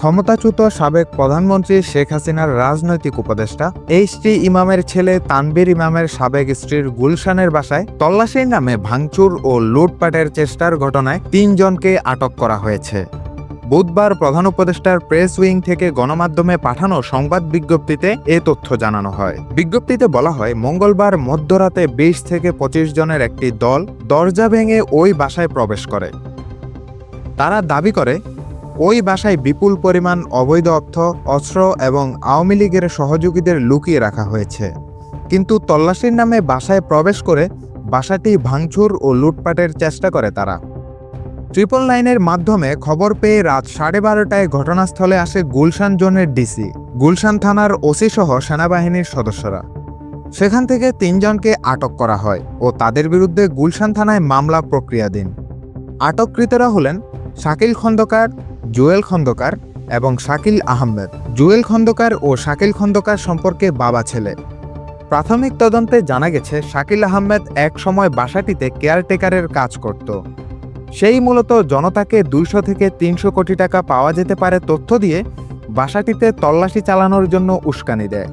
ক্ষমতাচ্যুত সাবেক প্রধানমন্ত্রী শেখ হাসিনার রাজনৈতিক উপদেষ্টা এইচ টি ইমামের ছেলে তানবীর ইমামের সাবেক স্ত্রীর গুলশানের বাসায় তল্লাশির নামে ভাঙচুর ও লুটপাটের চেষ্টার ঘটনায় তিনজনকে আটক করা হয়েছে। বুধবার প্রধান উপদেষ্টার প্রেস উইং থেকে গণমাধ্যমে পাঠানো সংবাদ বিজ্ঞপ্তিতে এ তথ্য জানানো হয়। বিজ্ঞপ্তিতে বলা হয়, মঙ্গলবার মধ্যরাতে বিশ থেকে পঁচিশ জনের একটি দল দরজা ভেঙে ওই বাসায় প্রবেশ করে। তারা দাবি করে ওই বাসায় বিপুল পরিমাণ অবৈধ অর্থ, অস্ত্র এবং আওয়ামী লীগের সহযোগীদের লুকিয়ে রাখা হয়েছে। কিন্তু তল্লাশির নামে বাসায় প্রবেশ করে বাসাটি ভাঙচুর ও লুটপাটের চেষ্টা করে তারা। ট্রিপল লাইনের মাধ্যমে খবর পেয়ে রাত সাড়ে বারোটায় ঘটনাস্থলে আসে গুলশান জোনের ডিসি, গুলশান থানার ওসি সহ সেনাবাহিনীর সদস্যরা। সেখান থেকে তিনজনকে আটক করা হয় ও তাদের বিরুদ্ধে গুলশান থানায় মামলা প্রক্রিয়াধীন। আটককৃতরা হলেন শাকিল খন্দকার জুয়েল খন্দকার এবং শাকিল আহমেদ। জুয়েল খন্দকার ও শাকিল খন্দকার সম্পর্কে বাবা ছেলে। প্রাথমিক তদন্তে জানা গেছে, শাকিল আহমেদ এক সময় বাসাটিতে কেয়ারটেকারের কাজ করত। সেই মূলত জনতাকে দুইশো থেকে তিনশো কোটি টাকা পাওয়া যেতে পারে তথ্য দিয়ে বাসাটিতে তল্লাশি চালানোর জন্য উস্কানি দেয়।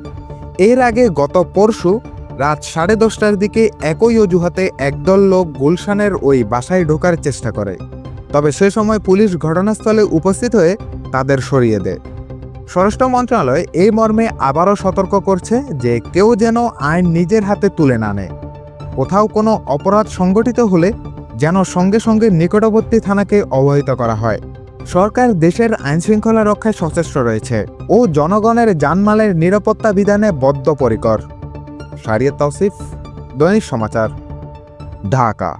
এর আগে গত পরশু রাত সাড়ে দশটার দিকে একই অজুহাতে একদল লোক গুলশানের ওই বাসায় ঢোকার চেষ্টা করে। তবে সে সময় পুলিশ ঘটনাস্থলে উপস্থিত হয়ে তাদের সরিয়ে দেয়। স্বরাষ্ট্র মন্ত্রণালয় এই মর্মে আবারও সতর্ক করছে যে কেউ যেন আইন নিজের হাতে তুলে না নেয়। কোথাও কোনো অপরাধ সংগঠিত হলে যেন সঙ্গে সঙ্গে নিকটবর্তী থানাকে অবহিত করা হয়। সরকার দেশের আইনশৃঙ্খলা রক্ষায় সচেষ্ট রয়েছে ও জনগণের জানমালের নিরাপত্তা বিধানে বদ্ধপরিকর। সারিয়া তৌসিফ, দৈনিক সমাচার, ঢাকা।